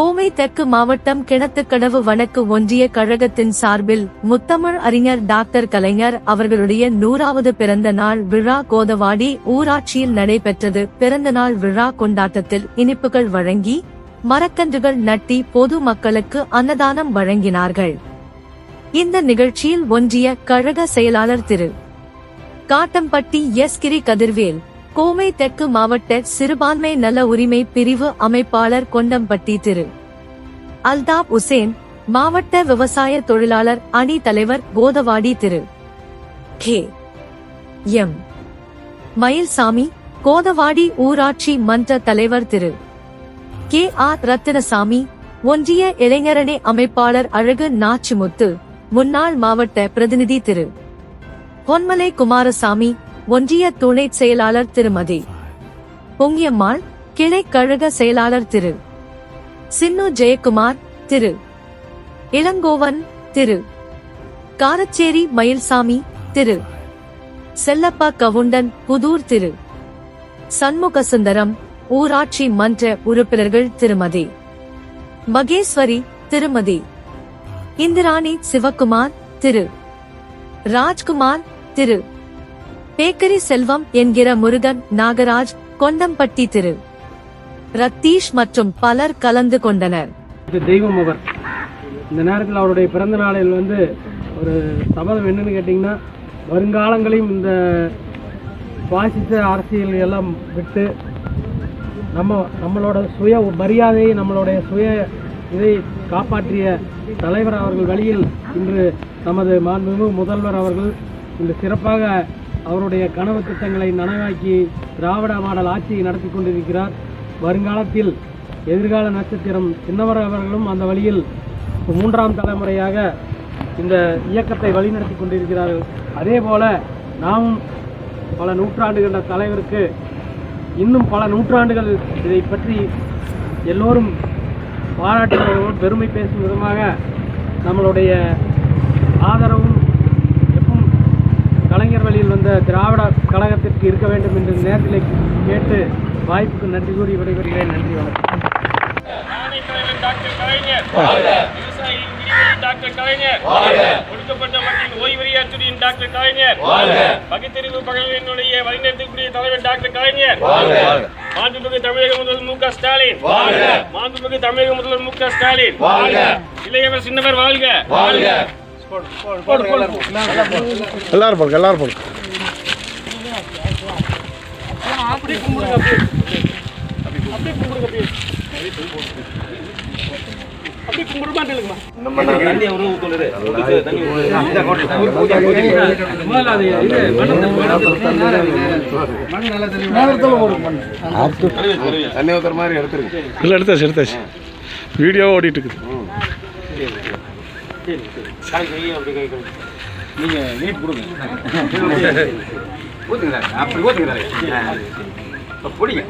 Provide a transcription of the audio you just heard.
கோவை தெற்கு மாவட்டம் கிணத்துக்கடவு வடக்கு ஒன்றிய கழகத்தின் சார்பில் முத்தமிழ் அறிஞர் டாக்டர் கலைஞர் அவர்களுடைய நூறாவது பிறந்த நாள் விழா கோதவாடி ஊராட்சியில் நடைபெற்றது. பிறந்த நாள் விழா கொண்டாட்டத்தில் இனிப்புகள் வழங்கி மரக்கன்றுகள் நட்டி பொது மக்களுக்கு அன்னதானம் வழங்கினார்கள். இந்த நிகழ்ச்சியில் ஒன்றிய கழக செயலாளர் திரு. காட்டம்பட்டி எஸ். கிரி கதிர்வேல் கோவை தெற்கு மாவட்ட சிறுபான்மை நல உரிமை பிரிவு அமைப்பாளர் கொண்டம்பட்டி திரு. அல்தாப் உசேன் மாவட்ட விவசாய தொழிலாளர் அணி தலைவர் கோதவாடி திரு. கே. எம். மயில்சாமி கோதவாடி ஊராட்சி மன்ற தலைவர் திரு. கே. ஆர். ரத்தினசாமி ஒன்றிய இளைஞரணி அமைப்பாளர் அழகு நாச்சிமுத்து முன்னாள் மாவட்ட பிரதிநிதி திரு. பொன்மலை குமாரசாமி ஒன்றிய துணை செயலாளர் திருமதி. பொங்கியம்மாள் கிளை கழக செயலாளர் திரு. சின்னு ஜெயக்குமார் திரு. இளங்கோவன் திரு. காரச்சேரி மயில்சாமி திரு. செல்லப்பா கவுண்டன் புதூர் திரு. சண்முகசுந்தரம் ஊராட்சி மன்ற உறுப்பினர்கள் திருமதி. மகேஸ்வரி திருமதி. இந்திராணி சிவக்குமார் திரு. ராஜ்குமார் திரு. பேக்கரி செல்வம் என்கிற முருகன் நாகராஜ் கொண்டம்பட்டி திரு. ரத்தீஷ் மற்றும் பலர் கலந்து கொண்டனர். இது தெய்வம் அவர் இந்த நேரத்தில் அவருடைய பிறந்த நாளில் வந்து ஒரு சபதம் என்னன்னு கேட்டிங்கன்னா வருங்காலங்களையும் இந்த பாசித்த அரசியல் எல்லாம் விட்டு நம்ம நம்மளோட சுய மரியாதையை நம்மளுடைய சுய இதை காப்பாற்றிய தலைவர் அவர்கள் வழியில் இன்று நமது மாண்புமிகு முதல்வர் அவர்கள் இன்று சிறப்பாக அவருடைய கனவு திட்டங்களை நனவாக்கி திராவிட மாடல் ஆட்சியை நடத்தி கொண்டிருக்கிறார். வருங்காலத்தில் எதிர்கால நட்சத்திரம் சின்னவர் அவர்களும் அந்த வழியில் மூன்றாம் தலைமுறையாக இந்த இயக்கத்தை வழிநடத்தி கொண்டிருக்கிறார்கள். அதே போல நாமும் பல நூற்றாண்டுகள தலைவருக்கு இன்னும் பல நூற்றாண்டுகள் இதை பற்றி எல்லோரும் பாராட்டுவதோடு பெருமை பேசும் விதமாக நம்மளுடைய ஆதரவும் எப்பவும் கலைஞர் வழியில் வந்த திராவிட கழகத்திற்கு இருக்க வேண்டும் என்று நேரத்தில் கேட்டு வாய்ப்புக்கு நன்றி கூறி விடைபெறுகிறேன். நன்றி வணக்கம். டாக்டர் கலைஞர் ஒடுக்கப்பட்ட மக்களின் ஓய்வறியாற்றுறையின் டாக்டர் கலைஞர் பகுத்தறிவு பகலினுடைய வழிநடத்தக்கூடிய தலைவர் டாக்டர் கலைஞர் மாண்புமிகு தமிழக முதல்வர் மு க ஸ்டாலின் மாண்புமிகு தமிழக முதல்வர் மு க ஸ்டாலின் இளையவர் சின்னவர் வாழ்க எல்லாரும் போடுங்க எல்லாரும் போடுங்க அப்படியே கும்பிடுங்க அப்படியே அப்படியே கும்பிடுங்க அப்படியே அப்படியே தண்ணி ஊத்துற மாதிரி இல்லை எடுத்தாச்சு எடுத்தாச்சு. வீடியோ ஓடிட்டு இருக்குது நீங்க கொடுங்க ஊத்துங்க அப்படி ஊத்துங்க பிடிங்க.